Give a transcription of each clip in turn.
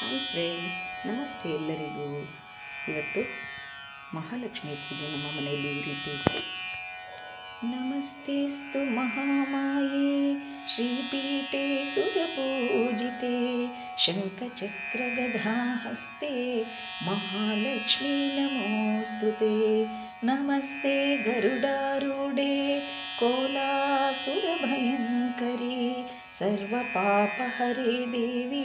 Hi friends ನಮಸ್ತೆ ಎಲ್ಲರಿಗೂ ಇವತ್ತು ಮಹಾಲಕ್ಷ್ಮಿ ಪೂಜೆ ನಮ್ಮ ಮನೆಯಲ್ಲಿ ಈ ರೀತಿ ನಮಸ್ತೆಸ್ತು ಮಹಾಮಾಯೆ ಶ್ರೀಪೀಠೆ ಸುರಪೂಜಿತೆ ಶಂಖಚಕ್ರಗಧಾಹಸ್ತೆ ಮಹಾಲಕ್ಷ್ಮೀ ನಮೋಸ್ತುತೆ ನಮಸ್ತೆ ಗರುಡಾರೂಢೆ कोलासुरभयङ्करी सर्वपापहरे देवी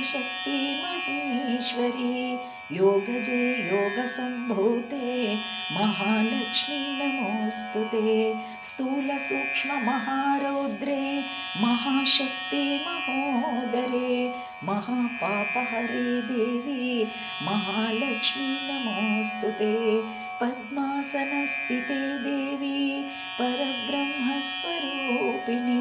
आदिशक्ति महेश्वरी योगजे योगसम्भूते महालक्ष्मी नमोऽस्तु ते। स्थूलसूक्ष्ममहारौद्रे महाशक्ति महोदरे महापापहरे देवी महालक्ष्मी नमोऽस्तु ते। पद्मासनस्थिते देवी परब्रह्मस्वरूपिणी